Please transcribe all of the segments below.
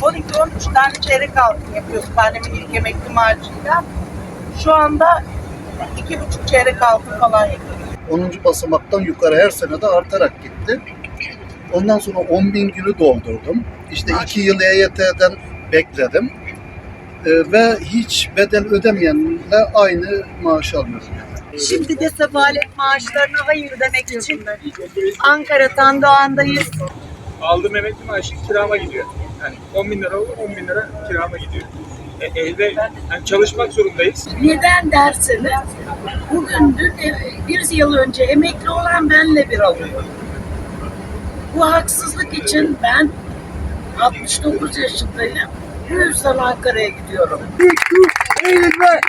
12-13 tane çeyrek altın yapıyoruz annemin ilk emekli maaşıyla. Şu anda iki buçuk çeyrek altın falan yapıyoruz. 10. basamaktan yukarı her sene de artarak gitti. Ondan sonra 10 bin günü doldurdum. İşte 2 yıl EYT'den bekledim. Ee, ve hiç bedel ödemeyenle aynı maaş alıyorum. Şimdi de sefalet maaşlarına hayır demek için Ankara Tandoğan'dayız. Aldığım emekli maaşı kirama gidiyor. Yani 10 bin lira olur 10 bin lira kirama gidiyor. E, evde yani çalışmak zorundayız. Neden derseniz bugün dün e, bir yıl önce emekli olan benle bir alıyor. Bu haksızlık için ben 69 yaşındayım. Bu yüzden Ankara'ya gidiyorum. Eğilme!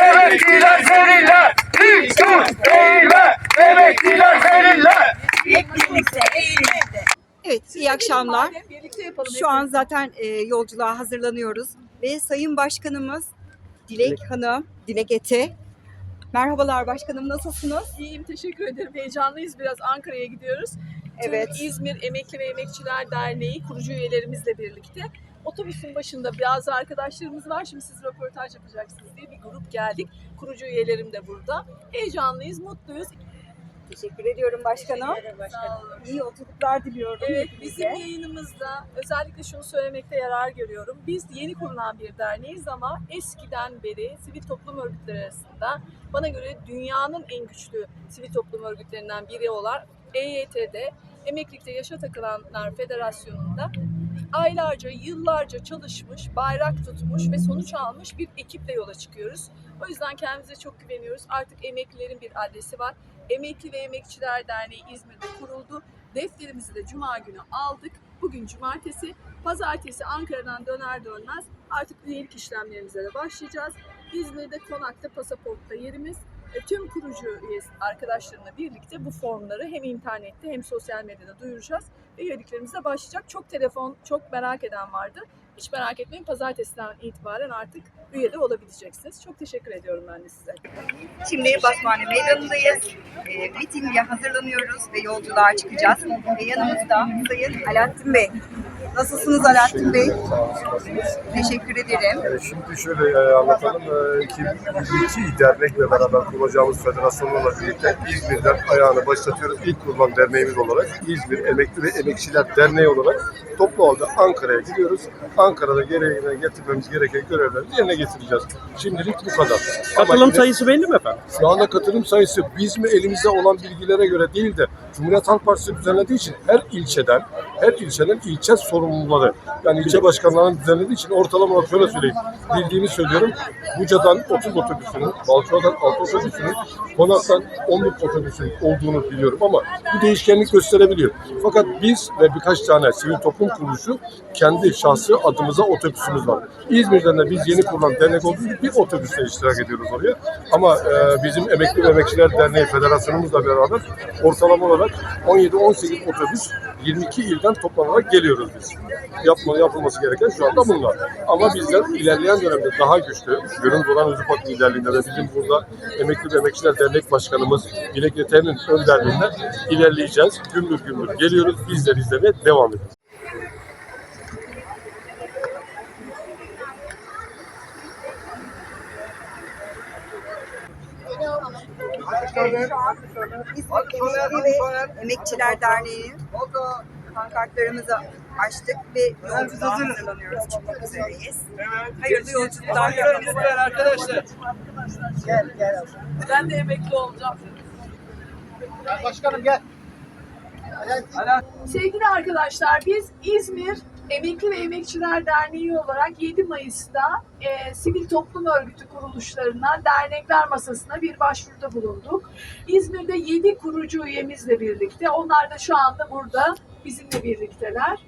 Emekliler seninle! Dik dur! Eğilme! Emekliler seninle! Hep birlikte eğilmekte. Evet, iyi akşamlar. Şu an zaten e, yolculuğa hazırlanıyoruz ve Sayın Başkanımız Dilek Hanım, Dilek Ete. Merhabalar başkanım, nasılsınız? İyiyim, teşekkür ederim. Heyecanlıyız biraz. Ankara'ya gidiyoruz. Evet. Tüm İzmir Emekli ve Emekçiler Derneği kurucu üyelerimizle birlikte. Otobüsün başında bazı arkadaşlarımız var. Şimdi siz röportaj yapacaksınız diye bir grup geldik. Kurucu üyelerim de burada. Heyecanlıyız, mutluyuz. Teşekkür ediyorum başkanım. Sağ olun. İyi yolculuklar diliyorum. Evet, hepinize. bizim yayınımızda özellikle şunu söylemekte yarar görüyorum. Biz yeni kurulan bir derneğiz ama eskiden beri sivil toplum örgütleri arasında bana göre dünyanın en güçlü sivil toplum örgütlerinden biri olan EYT'de Emeklilikte Yaşa Takılanlar Federasyonu'nda aylarca, yıllarca çalışmış, bayrak tutmuş ve sonuç almış bir ekiple yola çıkıyoruz. O yüzden kendimize çok güveniyoruz. Artık emeklilerin bir adresi var. Emekli ve Emekçiler Derneği İzmir'de kuruldu. Defterimizi de Cuma günü aldık. Bugün Cumartesi. Pazartesi Ankara'dan döner dönmez artık üyelik işlemlerimize de başlayacağız. İzmir'de konakta pasaportta yerimiz. Kurucu arkadaşlarımla birlikte bu formları hem internette hem sosyal medyada duyuracağız ve üyeliklerimize başlayacak. Çok telefon, çok merak eden vardı. Hiç merak etmeyin pazartesiden itibaren artık üye de olabileceksiniz. Çok teşekkür ediyorum ben de size. Şimdi Basmane Meydanı'ndayız. E, mitinge hazırlanıyoruz ve yolculuğa çıkacağız. Ve yanımızda Sayın Alaaddin Bey. Nasılsınız Alaaddin Bey? Teşekkür ederim. Ee, Şimdi şöyle e, anlatalım. Ee, 2022 dernekle beraber kuracağımız federasyonlarla birlikte İzmir'den ayağını başlatıyoruz. İlk kurulan derneğimiz olarak İzmir Emekli ve Emekçiler Derneği olarak toplu halde Ankara'ya gidiyoruz. Ankara'da gereğine getirmemiz gereken görevleri yerine getireceğiz. Şimdilik bu kadar. Katılım Ama sayısı belli mi efendim? şu anda katılım sayısı biz mi elimizde olan bilgilere göre değil de Cumhuriyet Halk Partisi düzenlediği için her ilçeden, her ilçenin ilçe sorumluları yani ilçe başkanlarının düzenlediği için ortalama olarak şöyle söyleyeyim. Bildiğimi söylüyorum. Buca'dan 30 otobüsünün, Balçova'dan 6 otobüsünün, Konak'tan 11 otobüsün olduğunu biliyorum ama bu değişkenlik gösterebiliyor. Fakat biz ve birkaç tane sivil toplum kuruluşu kendi şahsı adımıza otobüsümüz var. İzmir'den de biz yeni kurulan dernek olduğu için bir otobüste iştirak ediyoruz oraya. Ama e, bizim Emekli ve Emekçiler Derneği Federasyonumuzla beraber ortalama olarak 17-18 otobüs 22 ilden toplanarak geliyoruz biz. Yapma, yapılması gereken şu anda bunlar. Ama bizler ilerleyen dönemde daha güçlü, Gönül Duran Özüpak liderliğinde ve bizim burada Emekli ve Emekçiler Dernek Başkanımız Dilek Yeter'in önderliğinde ilerleyeceğiz. Gümbür gümbür geliyoruz. Bizler izlemeye devam ediyoruz. Şu an İzmir ve Emekçiler Derneği pankartlarımızı açtık ve yolculuğa hazırlanıyoruz. Çıkmak üzereyiz. Hayırlı yolculuklar diliyorum. arkadaşlar. Ben de emekli olacağım. Başkanım gel. Sevgili arkadaşlar biz İzmir Emekli ve Emekçiler Derneği olarak 7 Mayıs'ta e, sivil toplum örgütü kuruluşlarına dernekler masasına bir başvuruda bulunduk. İzmir'de 7 kurucu üyemizle birlikte onlar da şu anda burada bizimle birlikteler.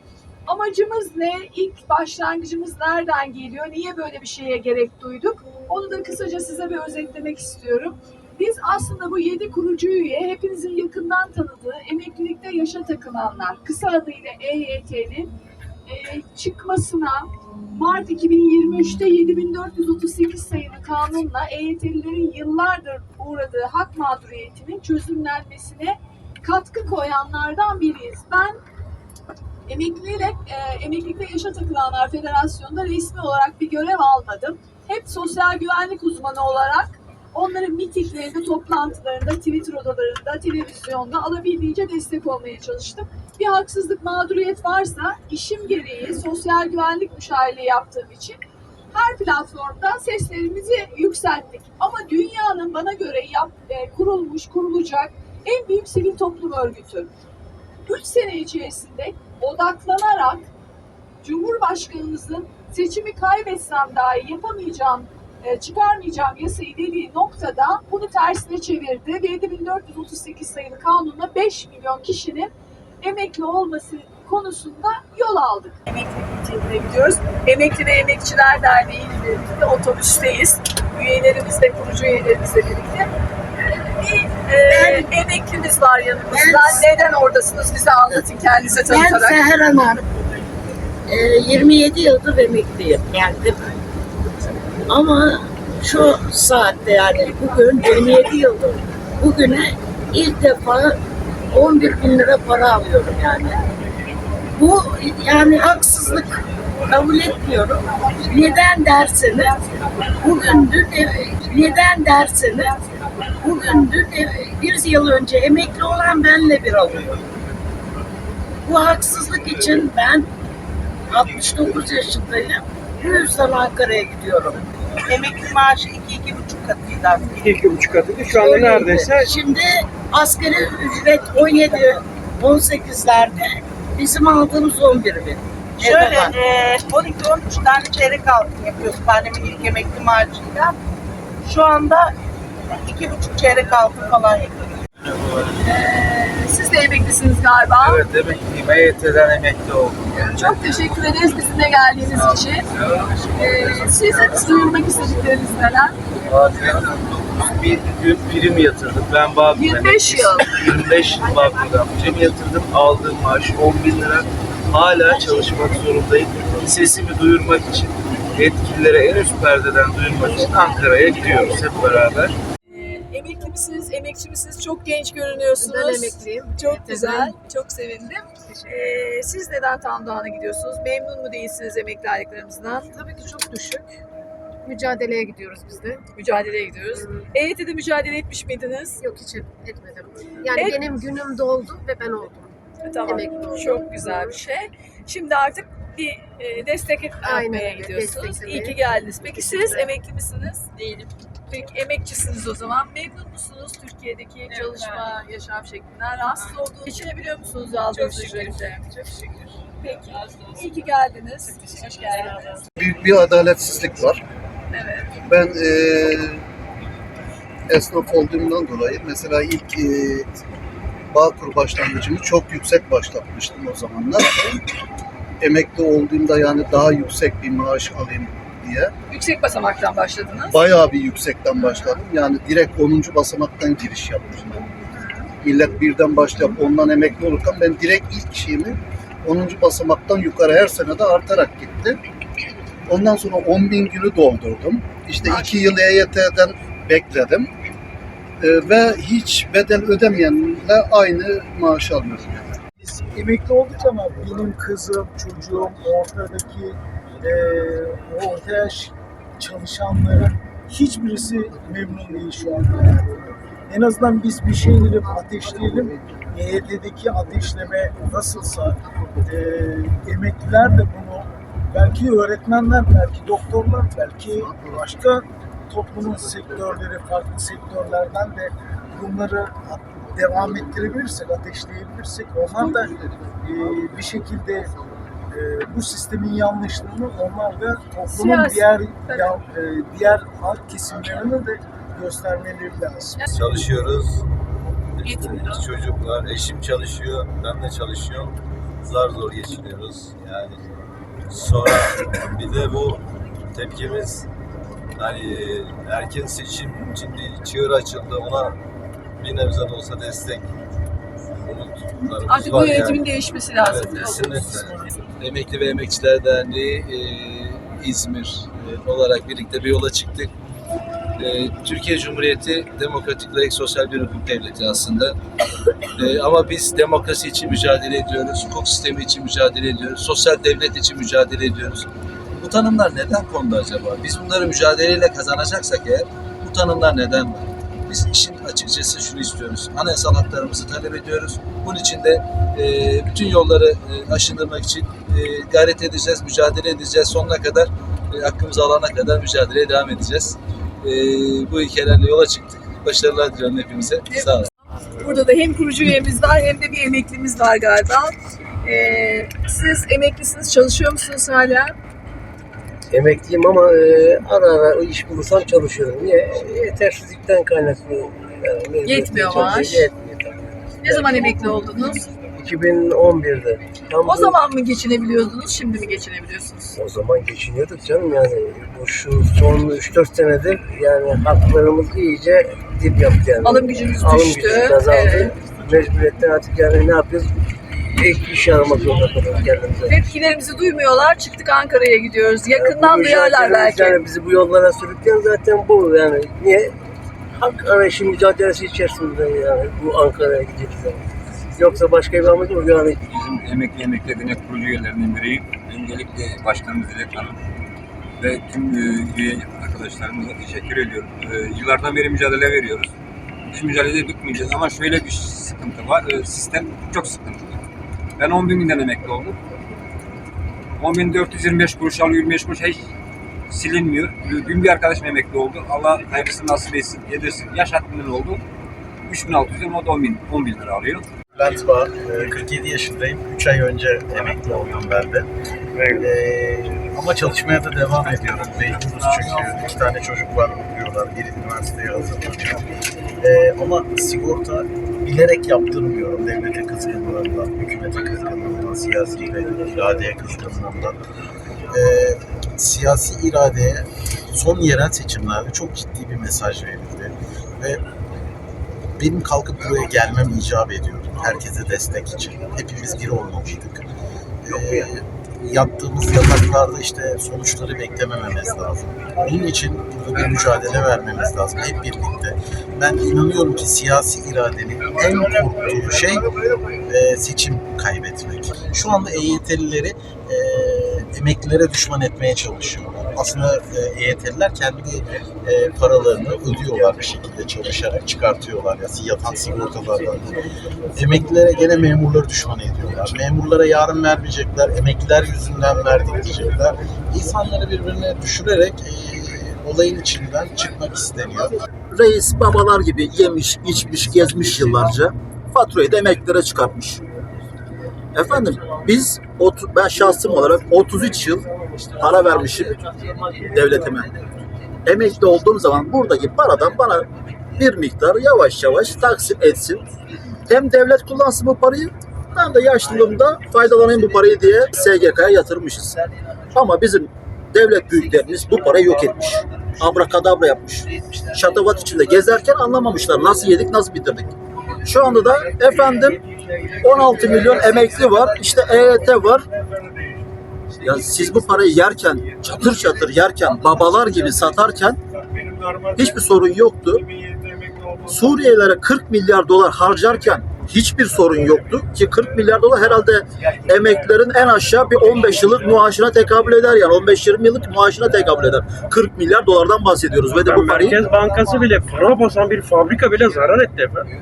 Amacımız ne? İlk başlangıcımız nereden geliyor? Niye böyle bir şeye gerek duyduk? Onu da kısaca size bir özetlemek istiyorum. Biz aslında bu 7 kurucu üye hepinizin yakından tanıdığı emeklilikte yaşa takılanlar, kısa adıyla EYT'nin e, çıkmasına Mart 2023'te 7438 sayılı kanunla EYT'lilerin yıllardır uğradığı hak mağduriyetinin çözümlenmesine katkı koyanlardan biriyiz. Ben Emekliyle, e, emeklilikte yaşa takılanlar federasyonunda resmi olarak bir görev almadım. Hep sosyal güvenlik uzmanı olarak onların mitinglerinde, toplantılarında, Twitter odalarında, televizyonda alabildiğince destek olmaya çalıştım. Bir haksızlık, mağduriyet varsa işim gereği sosyal güvenlik müşavirliği yaptığım için her platformda seslerimizi yükselttik. Ama dünyanın bana göre yap, e, kurulmuş, kurulacak en büyük sivil toplum örgütü. 3 sene içerisinde odaklanarak Cumhurbaşkanımızın seçimi kaybetsem dahi yapamayacağım, e, çıkarmayacağım yasayı dediği noktada bunu tersine çevirdi ve 7438 sayılı kanunla 5 milyon kişinin emekli olması konusunda yol aldık. Emekli mitingine gidiyoruz. Emekli ve Emekçiler Derneği ile birlikte otobüsteyiz. Üyelerimizle, kurucu üyelerimizle birlikte. Bir e, emeklimiz var yanımızda. Neden oradasınız? Bize anlatın kendinize Ben tanıtarak. Seher Anar. Ee, 27 yıldır emekliyim geldim. Ama şu saatte yani bugün 27 yıldır bugüne ilk defa 11 bin lira para alıyorum yani. Bu yani haksızlık kabul etmiyorum. Neden derseniz bugün dün neden derseniz bugün dün bir yıl önce emekli olan benle bir alıyor. Bu haksızlık için ben 69 yaşındayım. Bu yüzden Ankara'ya gidiyorum. Emekli maaşı iki, iki buçuk katıydı aslında. İki buçuk katıydı. Şu anda neredeyse Şimdi asgari ücret 17 18'lerde bizim aldığımız 11 bin. Şöyle e, 12-13 tane çeyrek altın yapıyoruz annemin ilk emekli maaşıyla. Şu anda iki buçuk çeyrek altın falan yapıyoruz. De emeklisiniz galiba. Evet emekliyim. EYT'den emekli oldum. Çok teşekkür ederiz bizimle geldiğiniz için. Ee, sizin duyurmak istedikleriniz neler? Bir gün prim yatırdık. Ben Bağkur'dan 25 yıl. 25 yıl Bağkur'dan prim yatırdım. Aldığım maaş 10 bin lira. Hala çalışmak zorundayım. Sesimi duyurmak için, yetkililere en üst perdeden duyurmak için Ankara'ya gidiyoruz hep beraber. Misiniz, emekçi misiniz? Çok genç görünüyorsunuz. Ben emekliyim. Çok güzel, çok sevindim. Ee, siz neden Tandoğan'a gidiyorsunuz? Memnun mu değilsiniz emekli aylıklarımızdan? Tabii ki çok düşük. Mücadeleye gidiyoruz biz de. Mücadeleye gidiyoruz. EYT'de mücadele etmiş miydiniz? Yok hiç etmedim. Yani Et- benim günüm doldu ve ben oldum. Tamam. Emekli oldum. Çok güzel bir şey. Şimdi artık bir e, destek öyle, gidiyorsunuz. İyi ki geldiniz. Peki siz emekli misiniz? Değilim. Peki emekçisiniz o zaman. Memnun musunuz Türkiye'deki çalışma, yaşam şeklinden? Rahatsız olduğunuz, geçinebiliyor musunuz aldığınız ücretle? Çok şükür. Peki. İyi ki geldiniz. Hoş geldiniz. Büyük bir adaletsizlik var. Evet. Ben eee esnaf olduğumdan dolayı mesela ilk eee Bağkur başlangıcımı çok yüksek başlatmıştım o zamanlar. Emekli olduğumda yani daha yüksek bir maaş alayım diye. Yüksek basamaktan başladınız. Bayağı bir yüksekten başladım. Yani direkt 10. basamaktan giriş yapmıştım. Millet birden başlayıp ondan emekli olurken ben direkt ilk şeyimi 10. basamaktan yukarı her sene de artarak gitti. Ondan sonra 10 bin günü doldurdum. İşte 2 yıl EYT'den bekledim. Ee, ve hiç bedel ödemeyenle aynı maaş alıyorum. Emekli olduk ama benim kızım, çocuğum, ortadaki o orta yaş çalışanların hiçbirisi memnun değil şu anda. En azından biz bir şeyleri ateşleyelim. EYT'deki ateşleme nasılsa eee, emekliler de bunu belki öğretmenler, belki doktorlar, belki başka toplumun sektörleri, farklı sektörlerden de bunları devam ettirebilirsek, ateşleyebilirsek onlar da e, bir şekilde e, bu sistemin yanlışlığını onlar da toplumun Siyasi, diğer tabii. ya, e, diğer halk kesimlerine de göstermeleri lazım. Çalışıyoruz. İşte çocuklar, eşim çalışıyor, ben de çalışıyorum. Zar zor geçiniyoruz yani. Sonra bir de bu tepkimiz hani erken seçim için bir çığır açıldı ona bir nebze de olsa destek Artık bu yani. yönetimin değişmesi lazım. Evet, kesinlikle. Emekli ve Emekçiler Derneği e, İzmir e, olarak birlikte bir yola çıktık. E, Türkiye Cumhuriyeti demokratik, layık, sosyal bir hukuk devleti aslında. Ee, ama biz demokrasi için mücadele ediyoruz, hukuk sistemi için mücadele ediyoruz, sosyal devlet için mücadele ediyoruz. Bu tanımlar neden kondu acaba? Biz bunları mücadeleyle kazanacaksak eğer bu tanımlar neden var? Biz işin açıkçası şunu istiyoruz. Anayasal haklarımızı talep ediyoruz. Bunun için de e, bütün yolları e, aşındırmak için e, gayret edeceğiz, mücadele edeceğiz. Sonuna kadar, e, hakkımızı alana kadar mücadeleye devam edeceğiz. E, bu ilkelerle yola çıktık. Başarılar diliyorum hepimize. Sağ olun. Burada da hem kurucu üyemiz var hem de bir emeklimiz var galiba. Ee, siz emeklisiniz, çalışıyor musunuz hala? Emekliyim ama e, ara ara iş bulursam çalışıyorum. Niye? Yetersizlikten kaynaklı. Yani Yetmiyor maaş. Yetmiyor tabii. Ne zaman emekli oldunuz? 2011'de. Tam O zaman mı geçinebiliyordunuz, şimdi mi geçinebiliyorsunuz? o zaman geçiniyorduk canım yani. Bu şu son 3-4 senedir yani haklarımız iyice dip yaptı yani. Alım gücünüz Alım düştü. gücü azaldı. Evet. Mecburiyetten artık yani ne yapıyoruz? Ek iş aramak zorunda kalıyoruz kendimize. Tepkilerimizi duymuyorlar, çıktık Ankara'ya gidiyoruz. Yakından Bu duyarlar belki. Yani bizi bu yollara sürükleyen zaten bu yani. Niye? Hak arayışı mücadelesi içerisinde yani bu Ankara'ya gidiyoruz yani. Yoksa başka bir amacı yok yani. Bizim emekli emekli denek kurucu üyelerinden biriyim. Öncelikle başkanımız Dilek Hanım ve tüm e, üye arkadaşlarımıza teşekkür ediyorum. E, Yıllardan beri mücadele veriyoruz. Biz mücadelede bitmeyeceğiz ama şöyle bir sıkıntı var. E, Sistem çok sıkıntılı. Ben 10 binden emekli oldum. 10.425 kuruş alıyor, 25 kuruş hiç silinmiyor. Dün bir arkadaşım emekli oldu. Allah hayırlısını nasip etsin, yedirsin. Yaş hakkından oldu. 3600'den o da 10 bin, 10 bin lira alıyor. Bülent Bağ, e, 47 yaşındayım. 3 ay önce emekli oldum ben de. E, ama çalışmaya da devam ediyorum. Mecburuz çünkü iki tane çocuk var okuyorlar. Biri üniversiteye hazırlanıyor. E, ama sigorta bilerek yaptırmıyorum. Devlete kızgınlığından, hükümete kızgınlığından, siyasi iradeye kızgınlığından. E, siyasi iradeye son yerel seçimlerde çok ciddi bir mesaj verildi. Ve benim kalkıp buraya gelmem icap ediyordu. Herkese destek için. Hepimiz bir olmalıydık. Ee, yattığımız yataklarda işte sonuçları beklemememiz lazım. Bunun için bir mücadele vermemiz lazım hep birlikte. Ben inanıyorum ki siyasi iradenin en korktuğu şey e, seçim kaybetmek. Şu anda EYT'lileri e, emeklilere düşman etmeye çalışıyorlar. Aslında e, EYT'liler kendi e, paralarını ödüyorlar bir şekilde çalışarak çıkartıyorlar ya yatan sigortalardan. Emeklilere gene memurları düşman ediyorlar. Memurlara yarın vermeyecekler, emekliler yüzünden verdik diyecekler. İnsanları birbirine düşürerek e, olayın içinden çıkmak isteniyor. Reis babalar gibi yemiş, içmiş, gezmiş yıllarca. Faturayı da emeklilere çıkartmış. Efendim biz, ben şahsım olarak 33 yıl para vermişim devletime. Emekli olduğum zaman buradaki paradan bana bir miktar yavaş yavaş taksim etsin. Hem devlet kullansın bu parayı hem de yaşlılığımda faydalanayım bu parayı diye SGK'ya yatırmışız. Ama bizim devlet büyüklerimiz bu parayı yok etmiş. Abrakadabra yapmış. Şatavat içinde gezerken anlamamışlar nasıl yedik nasıl bitirdik. Şu anda da efendim 16 milyon emekli var. İşte EYT var. Ya siz bu parayı yerken, çatır çatır yerken, babalar gibi satarken hiçbir sorun yoktu. Suriyelilere 40 milyar dolar harcarken hiçbir sorun yoktu ki 40 milyar dolar herhalde emeklilerin en aşağı bir 15 yıllık maaşına tekabül eder yani 15-20 yıllık maaşına tekabül eder. 40 milyar dolardan bahsediyoruz ve de bu parayı Merkez Bankası bile para basan bir fabrika bile zarar etti efendim.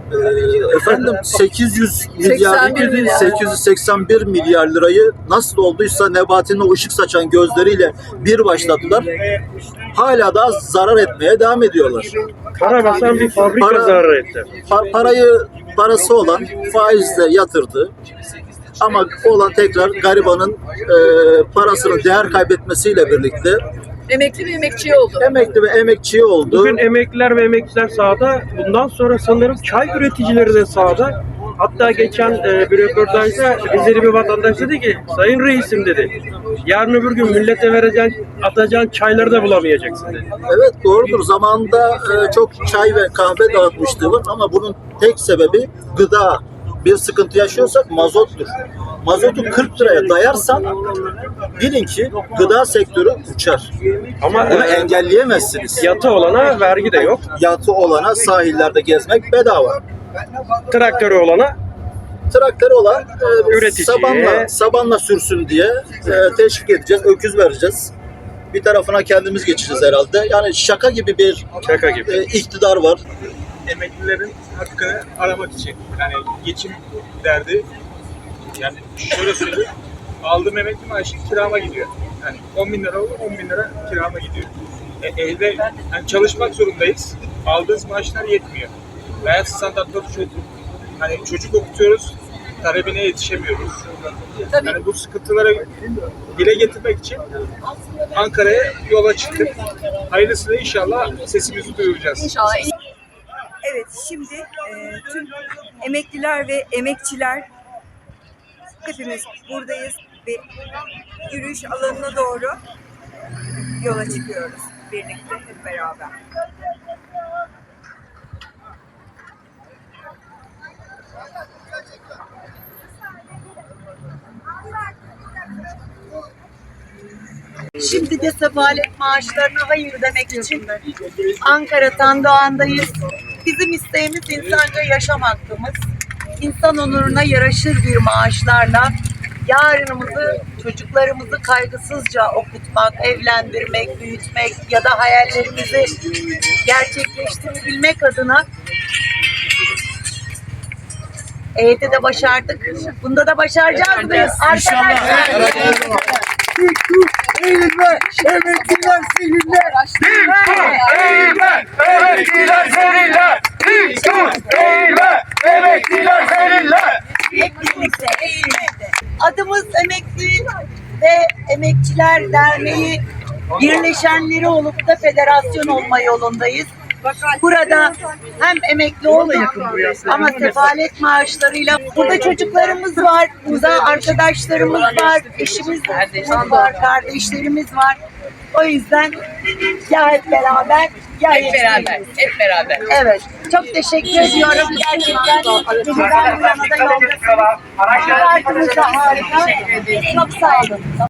Ee, efendim 800 milyar 81 milyar. 881 milyar lirayı nasıl olduysa Nebati'nin o ışık saçan gözleriyle bir başladılar. Hala da zarar etmeye devam ediyorlar. Para basan bir fabrika Para- zarar etti. Pa- parayı parası olan faizle yatırdı. Ama olan tekrar garibanın e, parasının değer kaybetmesiyle birlikte Emekli ve emekçi oldu. emekli ve emekçi oldu. Bugün emekliler ve emekliler sahada. Bundan sonra sanırım çay üreticileri de sahada. Hatta geçen e, bir röportajda Rizeli bir vatandaş dedi ki Sayın Reisim dedi. Yarın öbür gün millete vereceğin, atacağın çayları da bulamayacaksın dedi. Evet doğrudur. Zamanında e, çok çay ve kahve dağıtmışlığı var ama bunun tek sebebi gıda bir sıkıntı yaşıyorsak mazottur. Mazotu 40 liraya dayarsan bilin ki gıda sektörü uçar. Ama Bunu e, engelleyemezsiniz. yatı olana vergi de yok. Yatı olana sahillerde gezmek bedava. Traktörü olana Traktörü olan e, Üreticiye- sabanla, sabanla sürsün diye e, teşvik edeceğiz, öküz vereceğiz. Bir tarafına kendimiz geçeceğiz herhalde. Yani şaka gibi bir şaka gibi. e, iktidar var. emeklilerin hakkını aramak için. Yani geçim derdi. Yani şöyle söyleyeyim. Aldığım emekli maaşı kirama gidiyor. Yani 10 bin lira olur 10 bin lira kirama gidiyor. E, evde yani çalışmak zorundayız. Aldığımız maaşlar yetmiyor. Hayat standartları çok. Hani çocuk okutuyoruz. Talebine yetişemiyoruz. Yani bu sıkıntıları dile getirmek için Ankara'ya yola çıktık. Hayırlısıyla inşallah sesimizi duyuracağız. İnşallah Evet, şimdi e, tüm emekliler ve emekçiler hepimiz buradayız ve yürüyüş alanına doğru yola çıkıyoruz birlikte hep beraber. Şimdi de sefalet maaşlarına hayır demek için Ankara Tandoğan'dayız. Bizim isteğimiz insanca yaşam hakkımız. İnsan onuruna yaraşır bir maaşlarla yarınımızı, çocuklarımızı kaygısızca okutmak, evlendirmek, büyütmek ya da hayallerimizi gerçekleştirebilmek adına EYT'de de başardık. Bunda da başaracağız mıyız? Arkadaşlar. Eğilme, emekliler. Dik dur, eğilme, emekliler. Dik dur, eğilme, emekliler eğilimde. Adımız Emekli ve Emekçiler Derneği birleşenleri olup da federasyon olma yolundayız. Burada hem emekli olduk ama sefalet maaşlarıyla burada çocuklarımız var, burada arkadaşlarımız var, eşimiz var, kardeşlerimiz var. O yüzden ya hep beraber ya hep beraber. Hep beraber. Evet. Çok teşekkür ediyorum. Gerçekten geceden bu yana da yoldasınız. Hayatınız da harika. Çok sağ olun.